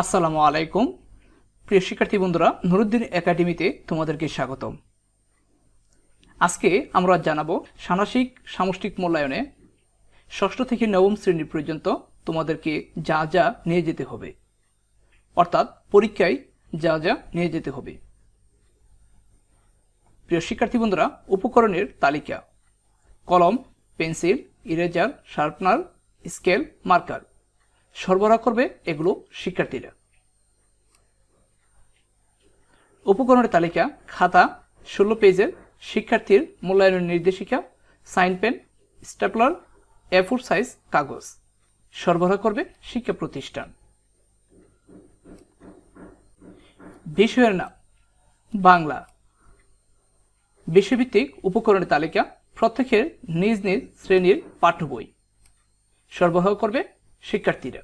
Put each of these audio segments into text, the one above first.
আসসালামু আলাইকুম। প্রিয় শিক্ষার্থী বন্ধুরা, নুরুদ্দিন একাডেমিতে তোমাদেরকে স্বাগতম। আজকে আমরা জানাব ষাণাসিক সামষ্টিক মূল্যায়নে ষষ্ঠ থেকে নবম শ্রেণি পর্যন্ত তোমাদেরকে যা যা নিয়ে যেতে হবে। অর্থাৎ পরীক্ষায় যা যা নিয়ে যেতে হবে। প্রিয় শিক্ষার্থী বন্ধুরা, উপকরণের তালিকা। কলম, pencil, eraser, sharpener, scale, marker. সরবরাহ করবে এগুলো শিক্ষার্থীরা। উপকরণের তালিকা, খাতা, ষোলো পেজের শিক্ষার্থীর মূল্যায়নের নির্দেশিকা, sign pen, stapler A four size কাগজ সরবরাহ করবে শিক্ষা প্রতিষ্ঠান। বিষয়ের নাম, বাংলা। বিশ্বভিত্তিক উপকরণের তালিকা, প্রত্যেকের নিজ নিজ শ্রেণির পাঠ্য বই সরবরাহ করবে শিক্ষার্থীরা।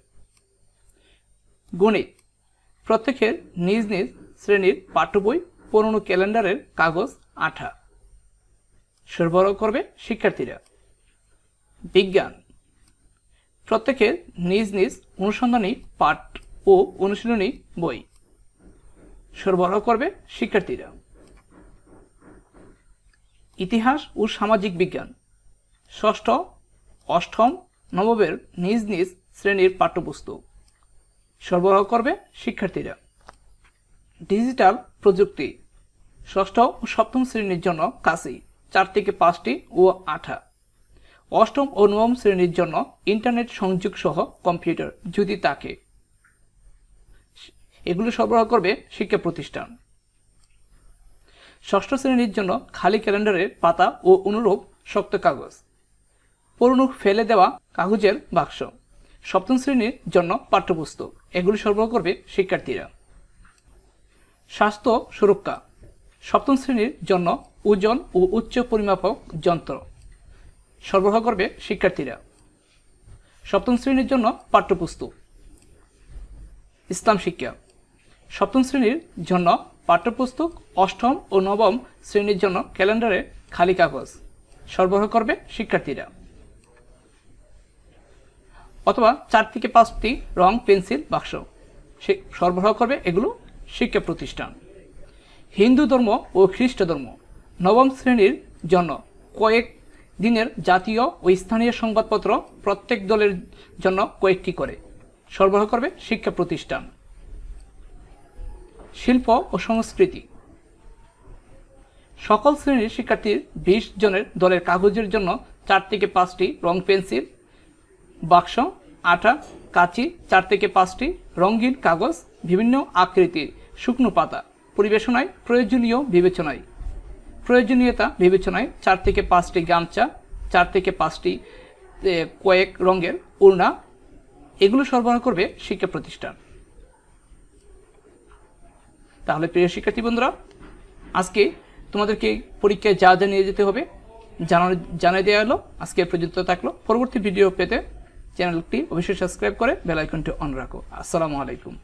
গণিত। প্রত্যেকের নিজ নিজ শ্রেণির পাঠ্য বই, পুরনো ক্যালেন্ডারের কাগজ, আঠা। সরবরাহ করবে শিক্ষার্থীরা। বিজ্ঞান। প্রত্যেকের নিজ নিজ অনুসন্ধানী পাঠ ও অনুশীলনী বই। সরবরাহ করবে শিক্ষার্থীরা। ইতিহাস ও সামাজিক বিজ্ঞান। ষষ্ঠ, অষ্টম, নবমের নিজ নিজ শ্রেণির পাঠ্যপুস্তক। সরবরাহ করবে শিক্ষার্থীরা। ডিজিটাল প্রযুক্তি ষষ্ঠ ও সপ্তম শ্রেণির জন্য কাশি চার থেকে পাঁচটি ও আঠা। অষ্টম ও নবম শ্রেণির জন্য ইন্টারনেট সংযোগ সহ কম্পিউটার, যদি তাকে। এগুলো সরবরাহ করবে শিক্ষা প্রতিষ্ঠান। ষষ্ঠ শ্রেণির জন্য খালি ক্যালেন্ডারের পাতা ও অনুরূপ শক্ত কাগজ। পুরনো ফেলে দেওয়া কাগজের বাক্স। সপ্তম শ্রেণির জন্য পাঠ্যপুস্তক। এগুলি সরবরাহ করবে শিক্ষার্থীরা। স্বাস্থ্য সুরক্ষা। সপ্তম শ্রেণির জন্য ওজন ও উচ্চ পরিমাপক যন্ত্র সরবরাহ করবে শিক্ষার্থীরা। সপ্তম শ্রেণির জন্য পাঠ্যপুস্তক। ইসলাম শিক্ষা। সপ্তম শ্রেণির জন্য পাঠ্যপুস্তক অষ্টম ও নবম শ্রেণির জন্য ক্যালেন্ডারে খালি কাগজ সরবরাহ করবে শিক্ষার্থীরা। অথবা চার থেকে পাঁচটি রং পেন্সিল বাক্স। সে সরবরাহ করবে এগুলো শিক্ষা প্রতিষ্ঠান। হিন্দু ধর্ম ও খ্রিস্ট ধর্ম নবম শ্রেণির জন্য কয়েক দিনের জাতীয় ও স্থানীয় সংবাদপত্র প্রত্যেক দলের জন্য কয়েকটি করে সরবরাহ করবে শিক্ষা প্রতিষ্ঠান। শিল্প ও সংস্কৃতি সকল শ্রেণির শিক্ষার্থীর বিশ জনের দলের কাগজের জন্য চার থেকে পাঁচটি রং পেন্সিল বাক্স আটা কাচি, চার থেকে পাঁচটি, রঙিন কাগজ, বিভিন্ন আকৃতির শুকনো পাতা। পরিবেশনায় প্রয়োজনীয় বিবেচনায়। প্রয়োজনীয়তা বিবেচনায় চার থেকে পাঁচটি গামছা, চার থেকে পাঁচটি কয়েক রঙের উড়না এগুলো সরবরাহ করবে শিক্ষা প্রতিষ্ঠান। তাহলে প্রিয় শিক্ষার্থী বন্ধুরা, আজকে তোমাদেরকে পরীক্ষায় যা যা নিয়ে যেতে হবে জানানো জানিয়ে দেওয়া হলো। আজকে পর্যন্ত থাকল। পরবর্তী ভিডিও পেতে চ্যানেলটি অবশ্যই সাবস্ক্রাইব করে বেল আইকনটি অন রাখো। আসসালামু আলাইকুম।